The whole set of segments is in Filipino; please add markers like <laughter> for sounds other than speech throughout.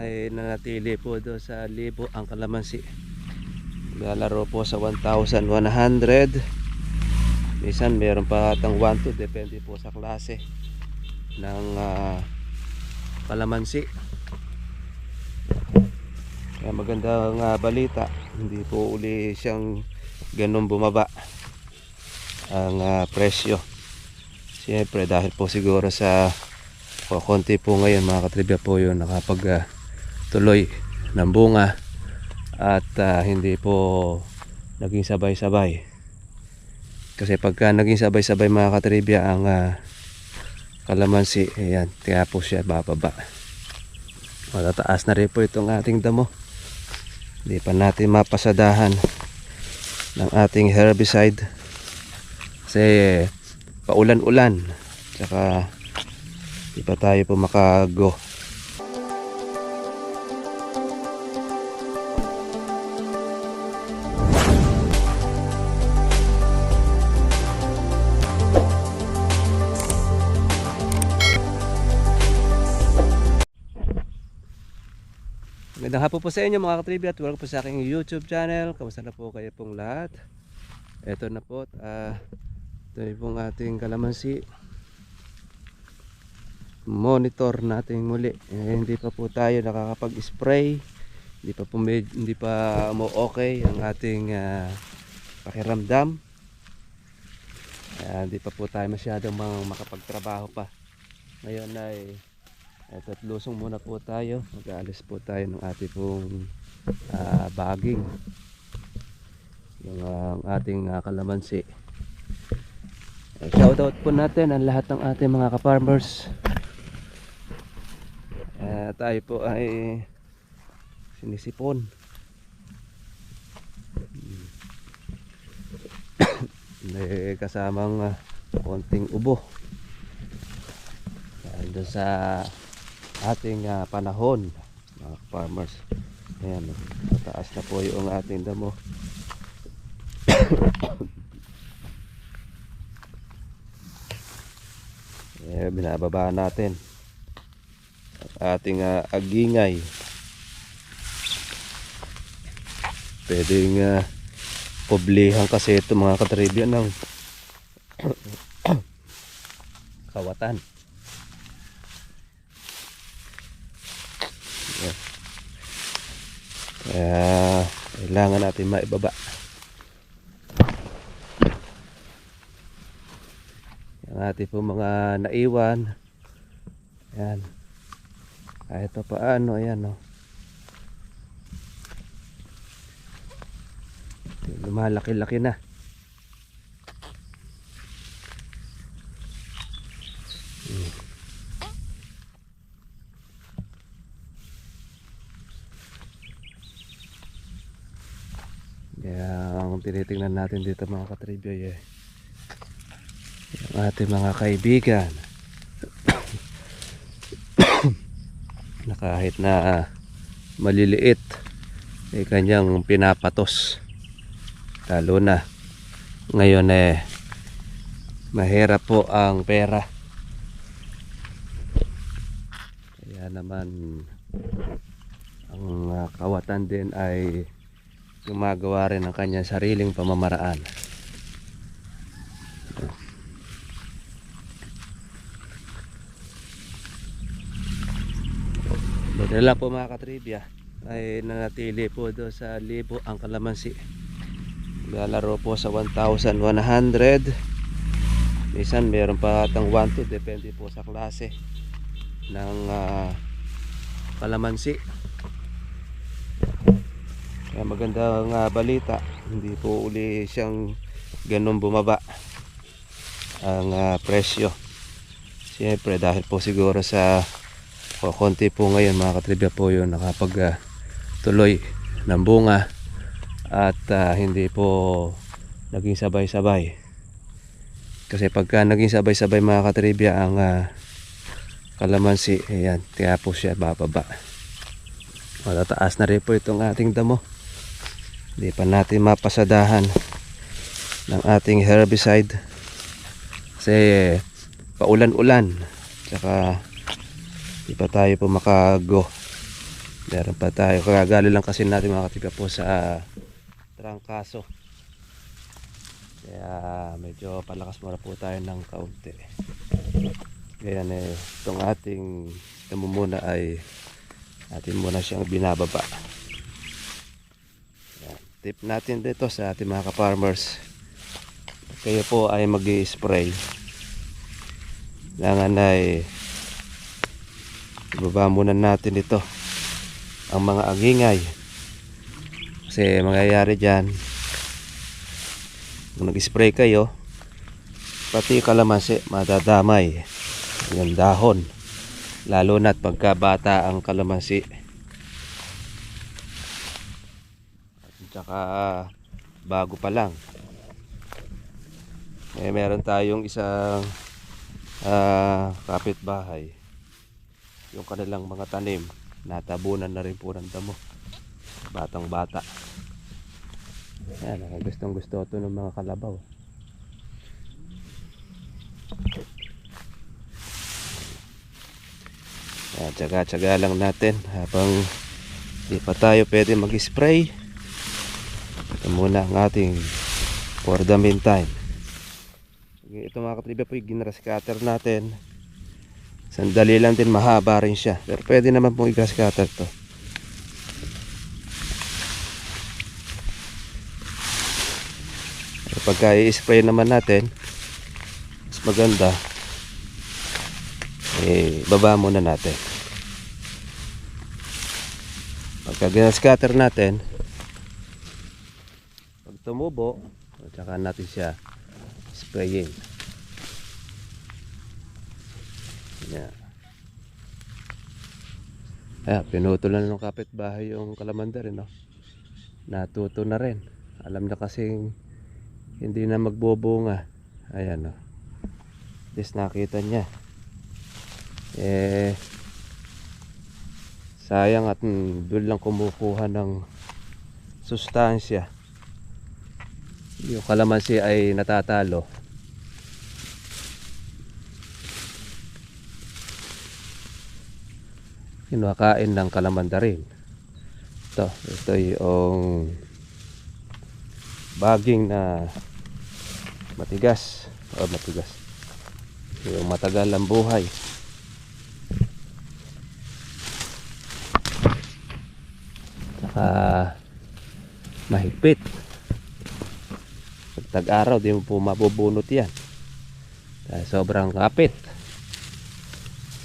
ay nanatili po doon sa libo ang kalamansi. Lalaro po sa 1,100. Minsan meron pa atang 1 to depende po sa klase ng ah, kalamansi. Kaya magandang ah, balita, hindi po uli siyang ganun bumaba ang ah, presyo. Siyempre dahil po siguro sa o konti po ngayon mga katribya po yun nakapag ah, tuloy ng bunga at ah, hindi po naging sabay-sabay. Kasi pagka naging sabay-sabay mga katribya ang ah, kalamansi ayan kaya po siya bababa. Matataas na rin po itong ating damo. Hindi pa natin mapasadahan ng ating herbicide. Kasi paulan-ulan tsaka di pa tayo po makago Magandang hapon po sa inyo mga katribya at welcome po sa aking YouTube channel. Kamusta na po kayo pong lahat? Ito na po, ah ito pong ating kalamansi. Monitor natin muli. Eh, hindi pa po tayo nakakapag-spray. Hindi pa po med- hindi pa mo okay ang ating ah, pakiramdam. Kaya hindi pa po tayo masyadong makapagtrabaho pa. Ngayon ay eto at lusong muna po tayo. Mag-aalis po tayo ng ating pong ah, baging. Yung ang ating ah, kalamansi. Eh, Shoutout po natin ang lahat ng ating mga ka-farmers. Eh, tayo po ay sinisipon. Hmm. <coughs> May kasamang ah, konting ubo. Dahil sa ating ah, panahon mga farmers. Ayan mataas na po yung ating damo. <coughs> Eh, binababa natin ating ah, agingay. Pwedeng uh, publihan kasi ito mga katribya ng <coughs> kawatan Kaya kailangan natin maibaba. Yung ating po mga naiwan. Ayan. Kahit pa paano, ayan o. Lumalaki-laki na. Hmm. Kaya ang tinitingnan natin dito mga katribyo eh, yung ating mga kaibigan. <coughs> Na kahit na ah, maliliit ay kanyang pinapatos. Lalo na ngayon eh mahirap po ang pera. Kaya naman ang ah, kawatan din ay gumagawa rin ng kanyang sariling pamamaraan. Buti na lang po mga katribya ay nanatili po doon sa libo ang kalamansi. Lalaro po sa 1,100. Minsan meron pa atang 1 to depende po sa klase ng ah, kalamansi. Kaya magandang ah, balita, hindi po uli siyang ganun bumaba ang ah, presyo. Siyempre dahil po siguro sa o po ngayon mga katribya po yun nakapag ah, tuloy ng bunga at ah, hindi po naging sabay-sabay. Kasi pagka naging sabay-sabay mga katribya ang ah, kalamansi, ayan, kaya siya bababa. Matataas na rin po itong ating damo. Hindi pa natin mapasadahan ng ating herbicide. Kasi paulan-ulan. Tsaka di pa tayo po makago Meron pa tayo. Kagagali lang kasi natin mga katiga po sa trangkaso. Kaya medyo palakas muna po tayo ng kaunti. Ngayon eh, itong ating ito muna ay atin muna siyang binababa. Tip natin dito sa ating mga ka-farmers. Kayo po ay mag spray Kailangan ay ibaba muna natin ito ang mga agingay. Kasi mangyayari dyan kung nag-spray kayo pati kalamansi madadamay yung dahon lalo na't pagka bata ang kalamansi saka bago pa lang eh, meron tayong isang ah, kapitbahay yung kanilang mga tanim natabunan na rin po ng damo batang bata yan, ang gustong gusto ito ng mga kalabaw. Yan, tsaga-tsaga lang natin habang di pa tayo pwede mag-spray. Ito muna ang ating for the meantime. Ito mga katribe po yung ginras cutter natin. Sandali lang din mahaba rin siya. Pero pwede naman pong i-grass cutter to. pagka i-spray naman natin mas maganda eh baba muna natin pagka ginascatter natin tumubo tsaka natin siya sprayin. Yan. Ayan, pinutol na ng kapitbahay yung kalamanda rin, no? Natuto na rin. Alam na kasing hindi na magbubunga. Ayan o at least nakita niya. Eh sayang at mm, doon lang kumukuha ng sustansya yung kalamansi ay natatalo. Kinakain ng kalamanda rin ito ito yung baging na matigas. O matigas. Yung matagal ang buhay. Saka mahigpit tag-araw di mo po mabubunot yan. Dahil sobrang kapit.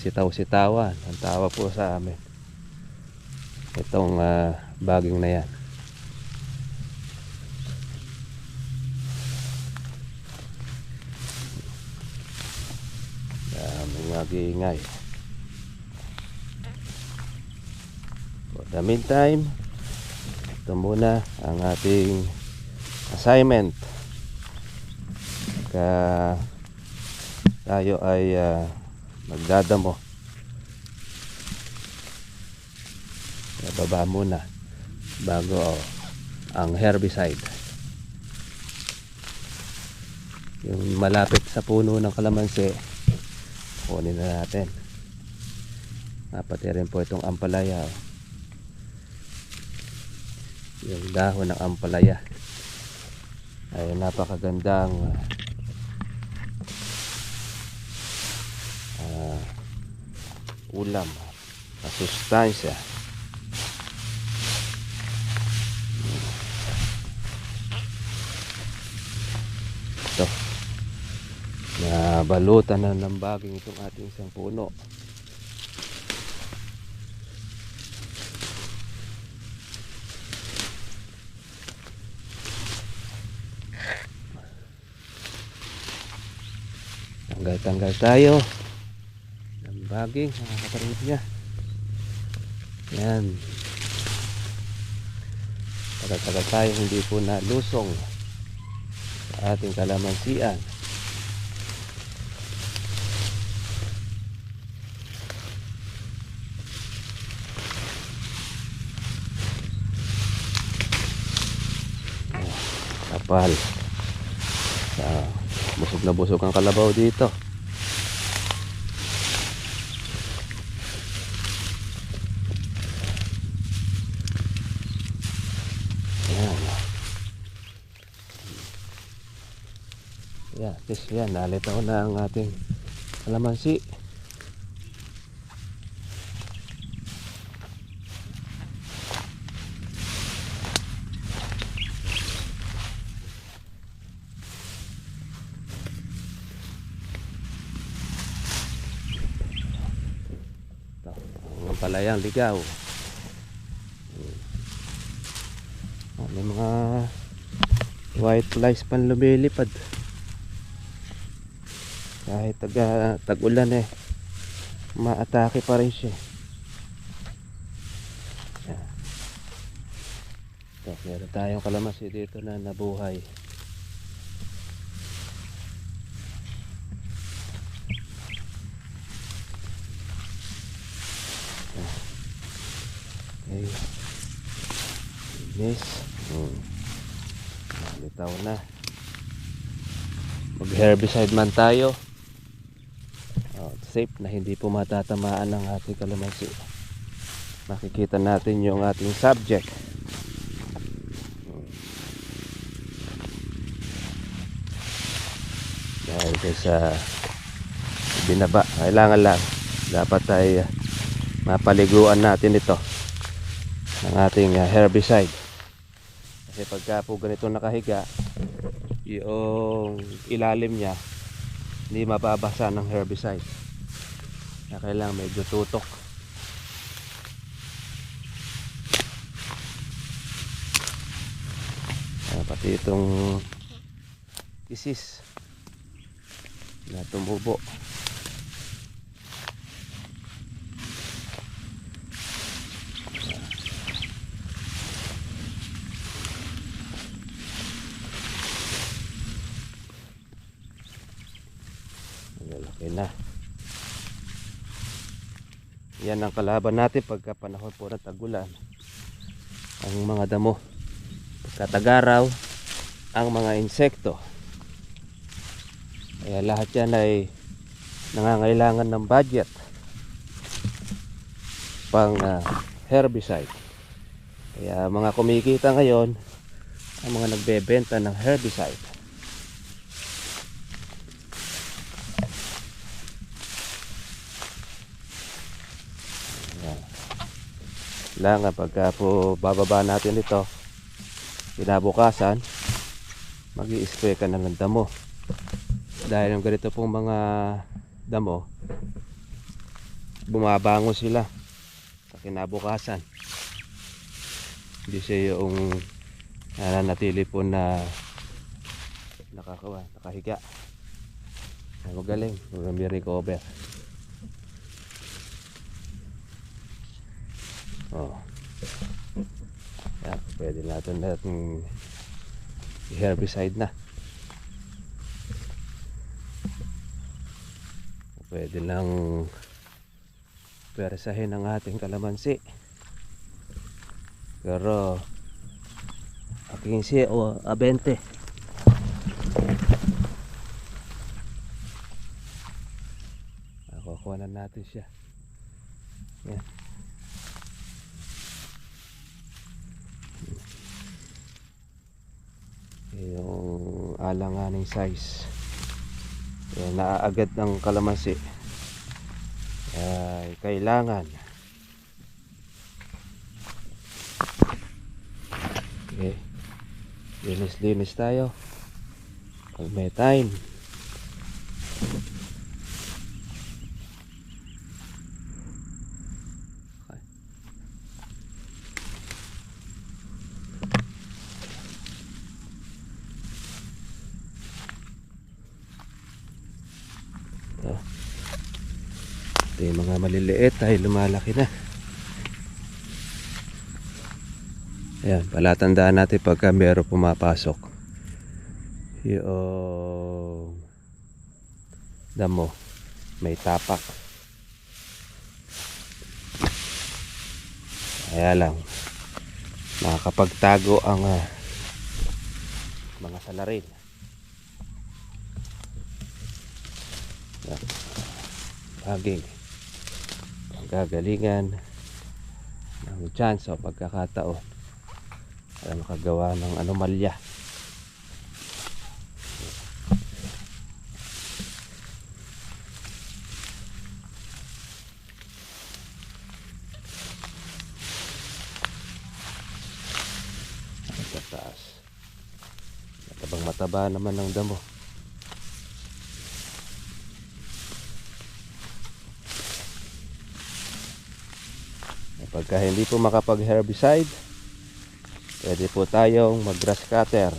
Sitaw-sitawan ang tawa po sa amin. Itong uh, baging na yan. Nag-iingay for the meantime ito muna ang ating assignment ka tayo ay uh, magdadamo. Baba muna bago ang herbicide. Yung malapit sa puno ng kalamansi kunin na natin. Napati rin po itong ampalaya. Yung dahon ng ampalaya. Ay napakagandang ulam masustansya ito. Na balutan na ng baging itong ating isang puno. Tanggal tanggal tayo baging mga kaparit niya. Yan. Tagal tagal tayo hindi po nalusong sa ating kalamansian. Kapal. Ah, busog na busog ang kalabaw dito Least yan, nalitaw na ang ating ang palayang ligaw. Hmm. Ah, may mga white flies pan lumilipad kahit tag, tag-ulan eh. Maatake pa rin siya. Ito, meron tayong kalamansi dito na nabuhay. Okay. Miss hmm. Nalitaw na. Mag herbicide man tayo safe na hindi po matatamaan ng ating kalamansi. Makikita natin yung ating subject. Dahil kay sa binaba kailangan lang. Dapat ay uh, mapaliguan natin ito ng ating uh, herbicide. Kasi pagka po ganito nakahiga yung ilalim niya hindi mababasa ng herbicide. Kaya kailangan medyo tutok. Ah, pati itong isis na tumubo Malaki na. Yan ang kalaban natin pagka panahon po ng tagulan. Ang mga damo. Pagka tagaraw, ang mga insekto. Kaya lahat yan ay nangangailangan ng budget pang ah, herbicide. Kaya mga kumikita ngayon, ang mga nagbebenta ng herbicide. Kailangan pagka po bababa natin ito, kinabukasan, mag spray ka na ng damo. Dahil yung ganito pong mga damo, bumabango sila sa kinabukasan. Hindi siya yung nananatili po na nakakawa, nakahiga. Magaling, may recover. Oh. Yan, pwede natin natin i-herbicide na. Pwede lang persahin ang ating kalamansi. Pero a 15 o a 20. Kukuha na natin siya. Yan. yung alanganing size. Yan, naaagad ng kalamansi. Ay kailangan. Okay. Linis linis tayo. Pag may time Okay. Ito. Ito yung mga maliliit ay lumalaki na. Ayan, palatandaan natin pagka meron pumapasok. Yung damo may tapak. Kaya lang nakakapagtago ang ah, mga salarin. Yan. Baging gagalingan ng chance o pagkakataon para makagawa ng anomalya. Sa taas. Matabang mataba naman ng damo. Pagka hindi po makapag-herbicide, pwede po tayong mag-grass cutter.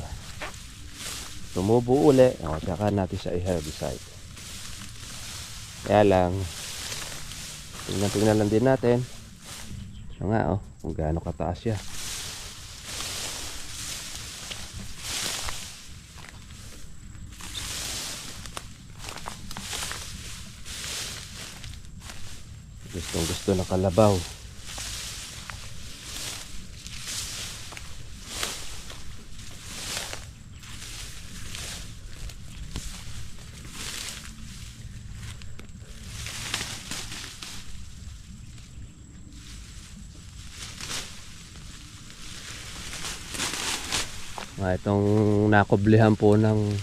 Tumubo uli, o tsaka natin siya i-herbicide. Kaya lang, tingnan-tingnan lang din natin. Ano nga oh, kung gaano kataas siya. Gustong gusto ng kalabaw. Ah, itong nakoblihan po ng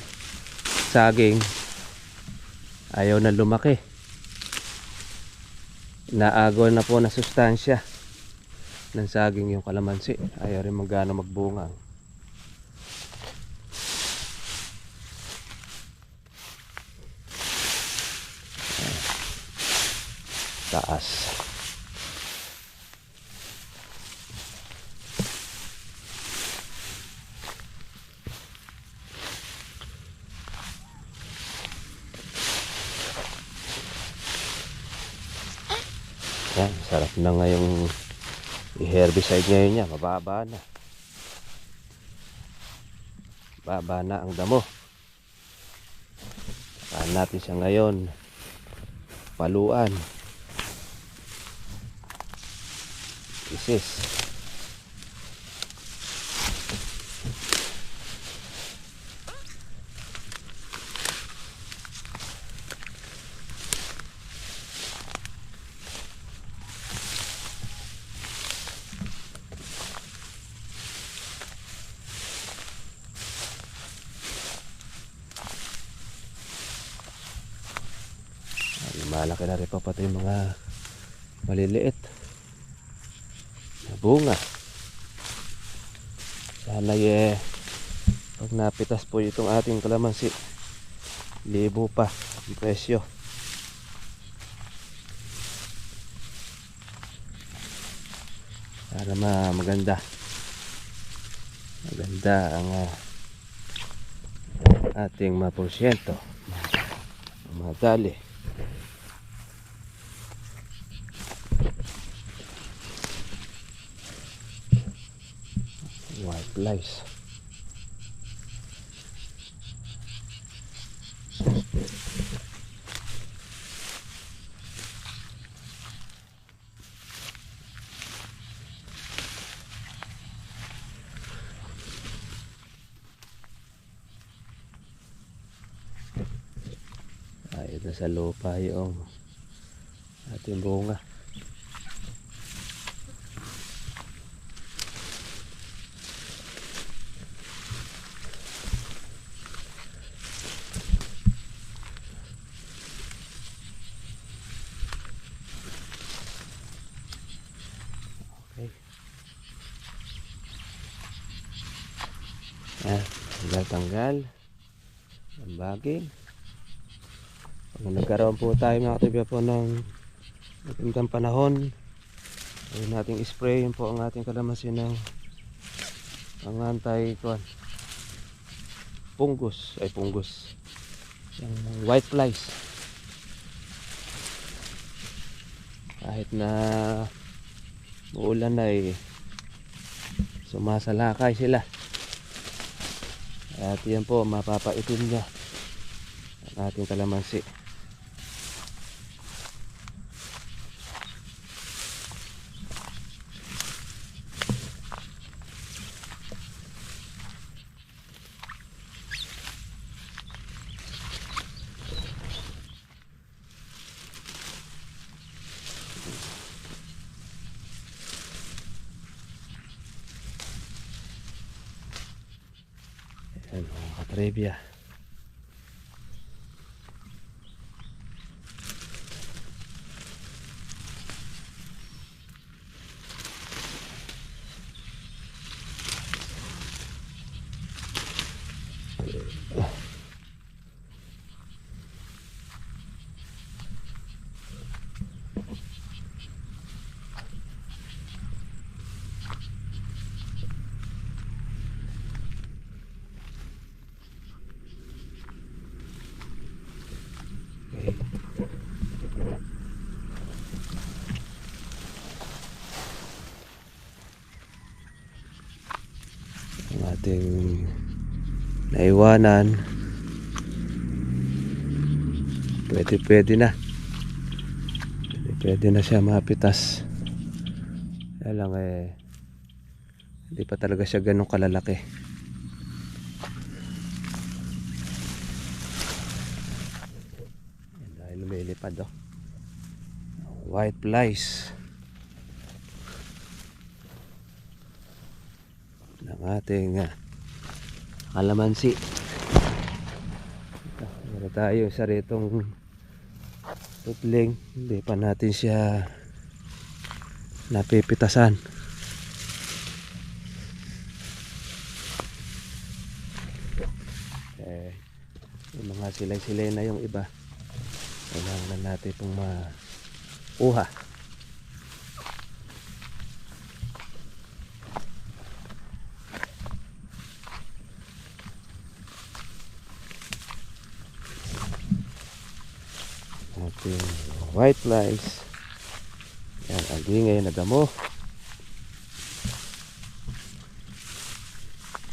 saging ayaw na lumaki. Naagaw na po na sustansya ng saging yung kalamansi. Ayaw rin magano magbunga. Taas Yan, sarap na ngayong i-herbicide ngayon niya. Mababa na. Baba na ang damo. Saan natin siya ngayon? Paluan. Isis. Ay, Malaki na rin pa pati yung mga maliliit na bunga. Sana eh, pag napitas po itong ating kalamansi, libo pa ang presyo. Para ma maganda. Maganda ang ah, ating maporsyento. Madali. White lice. Ay, ito sa lupa yung ating bunga. Okay. Yan, tanggal-tanggal. Ang baging. Pag nagkaroon po tayo mga katibya po ng magandang panahon, ayun nating spray yun po ang ating kalamansi ng ang anti kuan pungus ay pungus yung white flies kahit na uulan ay sumasalakay sila at yan po mapapaitim niya. Ang ating kalamansi Ayan mga katribya. ang ating naiwanan. Pwede pwede na. Pwede, pwede na siya mapitas. Kaya lang eh hindi pa talaga siya ganun kalalaki. Dahil lumilipad oh. White flies ng ating uh, kalamansi. Meron tayo sa ritong tutling. Hindi pa natin siya napipitasan. Eh, yung mga silay-silay na yung iba. Kailangan na natin itong ma-uha. ating white flies yan ang ingay na damo.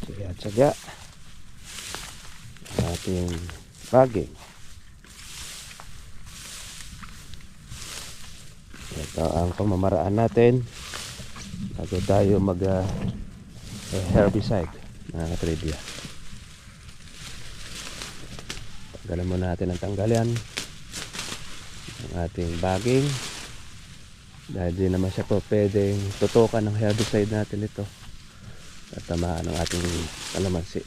Tsaga tsaga ang ating baging. Ito ang pamamaraan natin. Bago tayo mag uh, herbicide mga trivia tanggalan muna natin ang tanggalan ang ating baging. Dahil di naman siya po pwedeng tutukan ng herbicide natin ito. At tamaan ng ating kalamansi.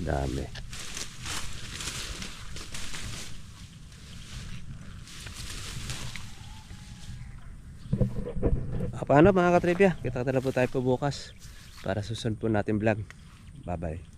Dami paano mga katribya? Kita na po tayo po bukas para susunod po natin vlog. Bye bye.